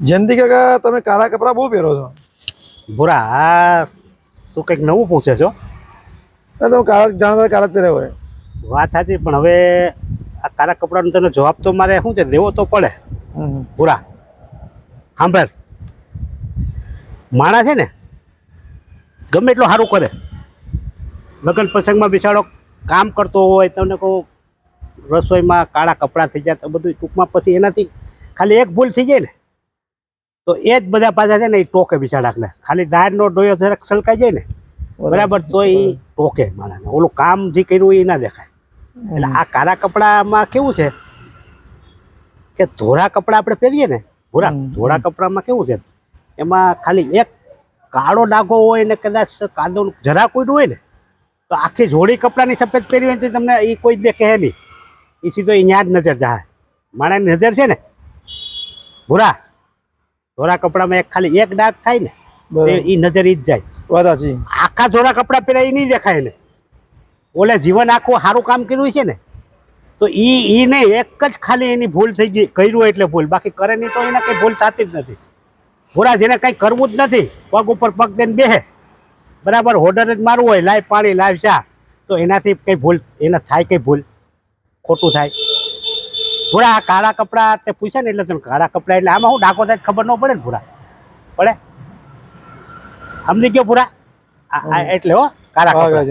જયંતિ કાકા તમે કાળા કપડાં બહુ પહેરો છો. ભૂરા આ તું કંઈક નવું પૂછે છો તમે કાળા જાણતા કાળા જ પહેર્યા હોય. વાત સાચી પણ હવે આ કાળા કપડાનો તને જવાબ તો મારે શું છે દેવો તો પડે. ભૂરા સાંભળ. માણસ છે ને ગમે એટલું સારું કરે. લગ્ન પ્રસંગમાં બિચારો કામ કરતો હોય તમને કહું રસોઈમાં કાળા કપડાં થઈ જાય તો બધું ટૂંકમાં પછી એનાથી ખાલી એક ભૂલ થઈ જાય ને. તો એ જ બધા પાછા છે ને એ ટોકે બિચારાકને. ખાલી દાળનો ડોયો જરાક સલકાઈ જાય ને બરાબર. તો એ ટોકે માણસને ઓલું કામ જે કર્યું એ ના દેખાય. એટલે આ કાળા કપડામાં કેવું છે કે ધોળા કપડાં આપણે પહેરીએ ને ભૂરા ધોળા કપડામાં કેવું છે? એમાં ખાલી એક કાળો ડાઘો હોય ને કદાચ કાદો જરા કોઈ હોય ને તો આખી જોડી કપડાની સફેદ પહેરી હોય તો તમને એ કોઈ દેખે નહીં. એ સીધો એ ન્યા જ નજર જાય. માણાની નજર છે ને? ભૂરા. ધોળા કપડામાં એક ખાલી એક ડાઘ થાય ને એ નજર ઈ જ જાય. બરાબર આખા ધોરા કપડાં પહેર્યા એ નહીં દેખાય ને ઓલે જીવન આખું સારું કામ કર્યું છે ને તો ઈ ઈ નહીં એક જ ખાલી એની ભૂલ થઈ ગઈ કર્યું એટલે ભૂલ. બાકી કરે નહીં તો એને કંઈ ભૂલ થતી જ નથી. પૂરા જેને કંઈ કરવું જ નથી પગ ઉપર પગ દઈને બેહે. બરાબર હોડર જ મારવું હોય લાઈવ પાણી લાઈવ ચા તો એનાથી કંઈ ભૂલ એને થાય કંઈ ભૂલ. ખોટું થાય. પૂરા આ કાળા કપડાં તે પૂછે ને એટલે તને કાળા કપડાં એટલે આમાં હું ડાકો થાય ખબર ન પડે ને પૂરા પડે? સમજી ગયો આ એટલે હો કાળા કપડાં.